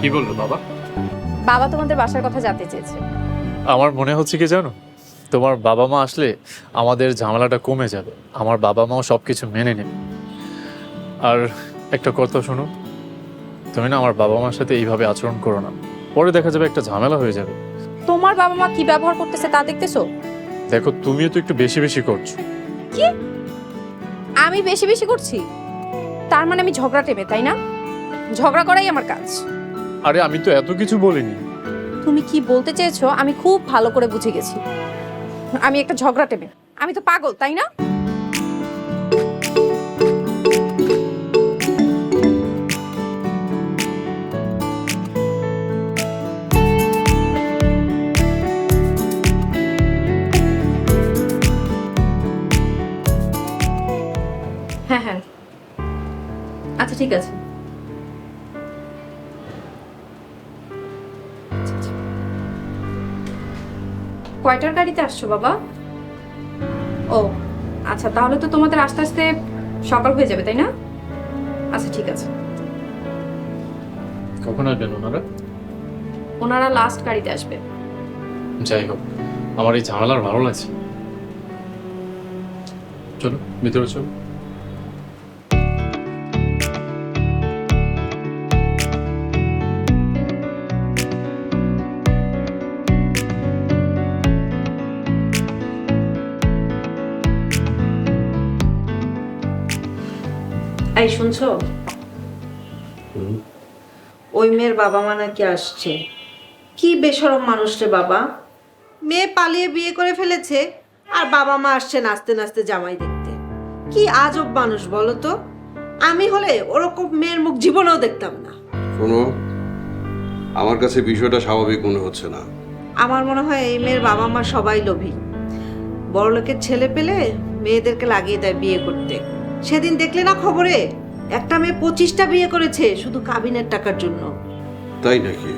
কি বলল বাবা? বাবা তোমাদের বাসার কথা জানতে চেয়েছে। আমার মনে হচ্ছে কি জানো? তোমার বাবা মা আসলে আমাদের ঝামেলাটা কমে যাবে। আমার বাবা মাও সব কিছু মেনে নেবে। আর একটা কথা শোনো তুমি না আমার বাবা মার সাথে এইভাবে আচরণ করো না। পরে দেখা যাবে একটা ঝামেলা হয়ে যাবে। তোমার বাবা মা কি ব্যবহার করতেছে তা দেখতেছো? দেখো তুমিও তো একটু বেশি বেশি করছ। কি? আমি বেশি বেশি করছি? তার মানে আমি ঝগড়া টেমে তাই না? ঝগড়া করাই আমার কাজ। আরে, আমি তো এত কিছু বলিনি। তুমি কি বলতে চেয়েছো? আমি খুব ভালো করে বুঝে গেছি। আমি একটা ঝগড়া টেমে আমি তো পাগল, তাই না? হ্যাঁ হ্যাঁ। আচ্ছা ঠিক আছে। কয়টার গাড়িতে আসছো বাবা? ও আচ্ছা তাহলে তো তোমাদের আস্তে আস্তে সকাল হয়ে যাবে তাই না? আচ্ছা ঠিক আছে। কখন আসবেন ওনারা? ওনারা লাস্ট গাড়িতে আসবে। যাই হোক আমার এই ঝামেলার ভালো লাগছে। চলো ভিতরে চলো। এই শুনছো? ওই মেয়ের বাবা মা নাকি আসছে। কি বেসরম মানুষ রে বাবা। মেয়ে পালিয়ে বিয়ে করে ফেলেছে আর বাবা মা আসছে নাচতে নাচতে জামাই দেখতে। কি আজব মানুষ বলো তো। আমি হলে ওরকম মেয়ের মুখ জীবনেও দেখতাম না। শোনো আমার কাছে বিষয়টা স্বাভাবিক মনে হচ্ছে না। আমার মনে হয় এই মেয়ের বাবা মা সবাই লোভী। বড়লোকের ছেলে পেলে মেয়েদেরকে লাগিয়ে দেয় বিয়ে করতে। সেদিন দেখলে না খবরে? একটা মেয়ে পঁচিশটা বিয়ে করেছে শুধু কাবিনের টাকার জন্য। তাই নাকি?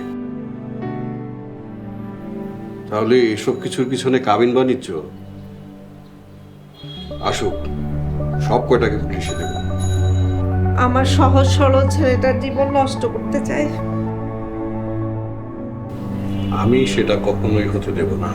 তাহলে এসব কিছুর পিছনে কাবিন বাণিজ্য? আসুক সব কয়টাকে পুলিশে দেব। আমার সহজ সরল ছেলেটার জীবন নষ্ট করতে চাই। আমি সেটা কখনোই হতে দেব না।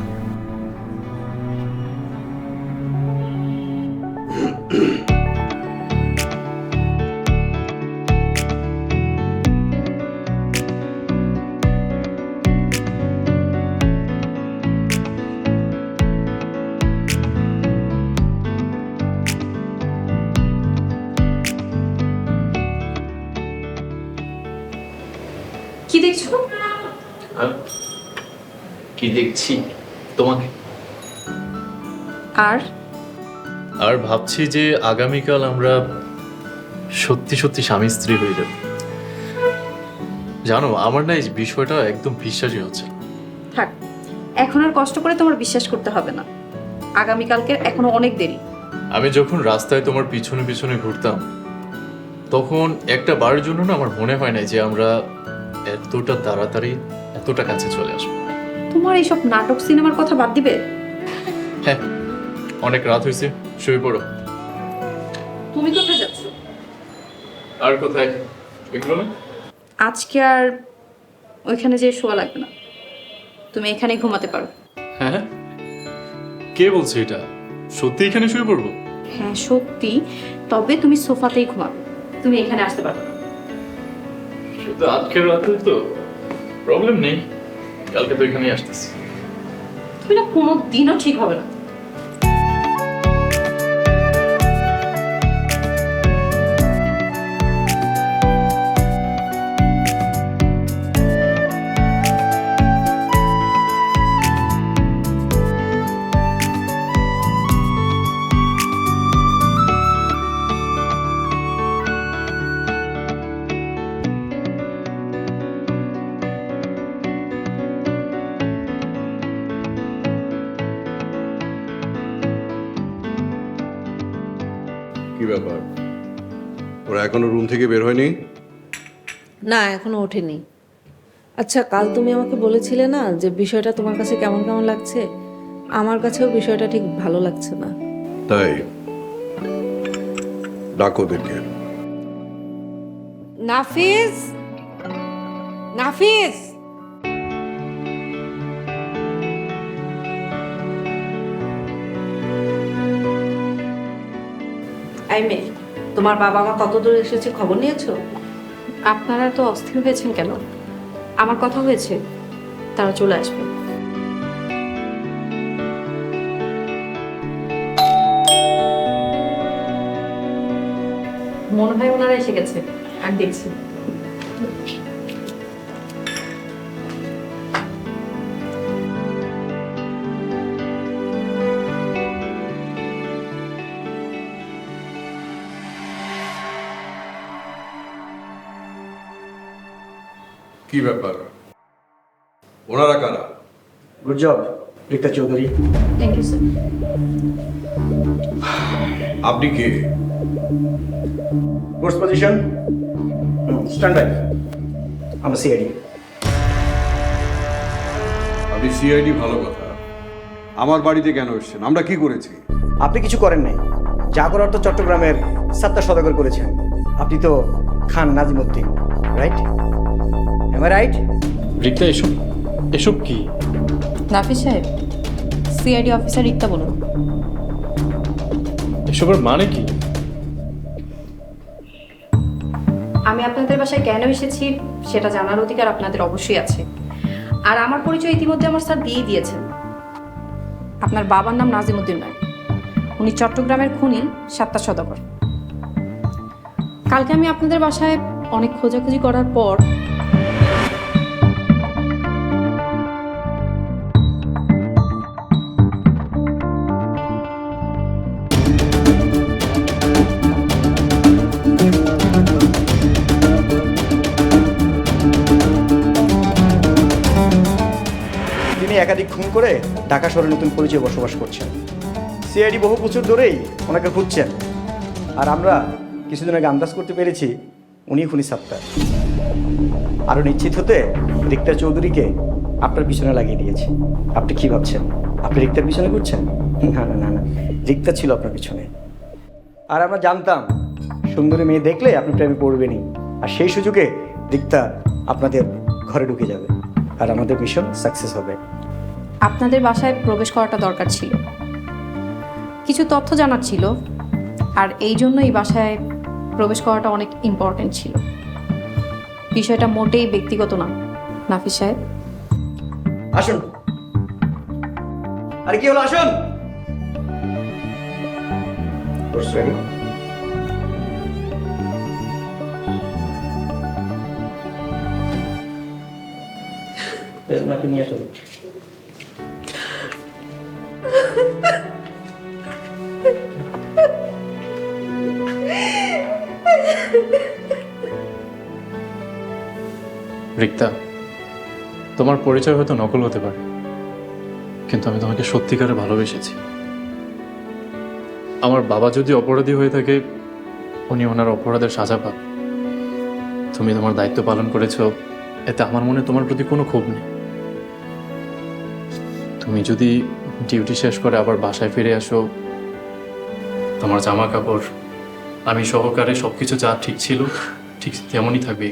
কি দেখছি তোমাকে? আর? আর ভাবছি যে আগামীকাল আমরা সত্যি সত্যি স্বামী স্ত্রী হয়ে যাব। জানো আমার না এই বিষয়টা একদম বিশ্বাসই হচ্ছে না। থাক এখন আর কষ্ট করে তোমার বিশ্বাস করতে হবে না। আগামীকালকে এখনও অনেক দেরি। আমি যখন রাস্তায় তোমার পিছনে পিছনে ঘুরতাম তখন একটা বারের জন্য না আমার মনে হয় না যে আমরা এতটা তাড়াতাড়ি এতটা কাছে চলে আসব। তোমার এইসব নাটক সিনেমার কথা বাদ দিবে? হ্যাঁ অনেক রাত হয়েছে শুয়ে পড়ো। তুমি কোথায় যাচ্ছ? আর কোথায়? এগুলো না আজকে আর ওইখানে যে শোয়া লাগবে না। তুমি এখানে ঘুমাতে পারো। হ্যাঁ কে বলছে এটা? সত্যি এখানে শুয়ে পড়ব? হ্যাঁ সত্যি। তবে তুমি সোফাতেই ঘুমাবে। তুমি এখানে আসতে পারো না। শুধু আজকের রাতে তো প্রবলেম নেই। কালকে তো এখানেই আসতেছি। তুমি না কোনো দিনও ঠিক হবে না। এখনও রুম থেকে বের হয়নি? না এখনও ওঠেনি। আচ্ছা কাল তুমি আমাকে বলেছিলে না যে বিষয়টা তোমার কাছে কেমন কেমন লাগছে? আমার কাছেও বিষয়টা ঠিক ভালো লাগছে না। তাই? ডাকো ওদেরকে। নাফিজ নাফিস? এই মেয়ে তোমার বাবা মা কত দূর এসেছে খবর নিয়েছো? আপনারা তো অস্থির হয়েছেন কেন? আমার কথা হয়েছে, তারা চলে আসবে। মনে হয় ওনারা এসে গেছে, আর দেখছি। কি ব্যাপার? ওনারা কারা? Good job Rikta Chowdhury thank you sir আপনি কে? কোর্স পজিশন স্ট্যান্ড বাই আমরা সিআইডি আপনি সিআইডি ভালো কথা। আমার বাড়িতে কেন এসেছেন? আমরা কি করেছি? আপনি কিছু করেন নাই। যা করার তো চট্টগ্রামের সাতটা সদাগর করেছেন। আপনি তো Khan Nazimuddin right M I right Rikta এসব এসব কি? নাফিস সাহেব সিআইডি অফিসার রিক্তা বলুন। এসবের মানে কি? আমি আপনাদের বাসায় কেন এসেছি সেটা জানার অধিকার আপনাদের অবশ্যই আছে। আর আমার পরিচয় ইতিমধ্যে আমার স্যার দিয়ে দিয়েছেন। আপনার বাবার নাম নাজিমুদ্দিন নয় উনি চট্টগ্রামের খুনি সাতটা সদাগর। কালকে আমি আপনাদের বাসায় অনেক খোঁজাখুঁজি করার পর খুন করে ঢাকা শহরে নতুন পরিচয়ে বসবাস করছেন। সিআইডি বহু বছর ধরেই ওনাকে খুঁজছেন। আর আমরা কিছুদিন আগে আন্দাজ করতে পেরেছি উনি খুনি সাপ্তার আরও নিশ্চিত হতে রিক্তা চৌধুরীকে আপনার পিছনে লাগিয়ে দিয়েছি। আপনি কি ভাবছেন? আপনি রিক্তার পিছনে ঘুরছেন? না না না না, রিক্তা ছিল আপনার পিছনে। আর আমরা জানতাম, সুন্দরী মেয়ে দেখলে আপনি প্রেমে পড়বেনই। আর সেই সুযোগে রিক্তা আপনাদের ঘরে ঢুকে যাবে। আর আমাদের মিশন সাকসেস হবে। আপনাদের বাসায় প্রবেশ করাটা দরকার ছিল। কিছু তথ্য জানার ছিল আর এই জন্য এই বাসায় প্রবেশ করাটা অনেক ইম্পর্টেন্ট ছিল। বিষয়টা মোটেই ব্যক্তিগত না নাফিস সাহেব। আসুন। আরে কি হলো আসুন। নিয়ে আসুন। রিক্তা, তোমার পরিচয় হয়তো নকল হতে পারে, কিন্তু আমি তোমাকে সত্যিকারে ভালোবেসেছি। আমার বাবা যদি অপরাধী হয়ে থাকে, উনি ওনার অপরাধের সাজা পাক। তুমি তোমার দায়িত্ব পালন করেছ, এতে আমার মনে তোমার প্রতি কোনো ক্ষোভ নেই। তুমি যদি ডিউটি শেষ করে আবার বাসায় ফিরে আসো, তোমার জামা কাপড় আমি সহকারে সবকিছু যা ঠিক ছিল, ঠিক তেমনই থাকবে।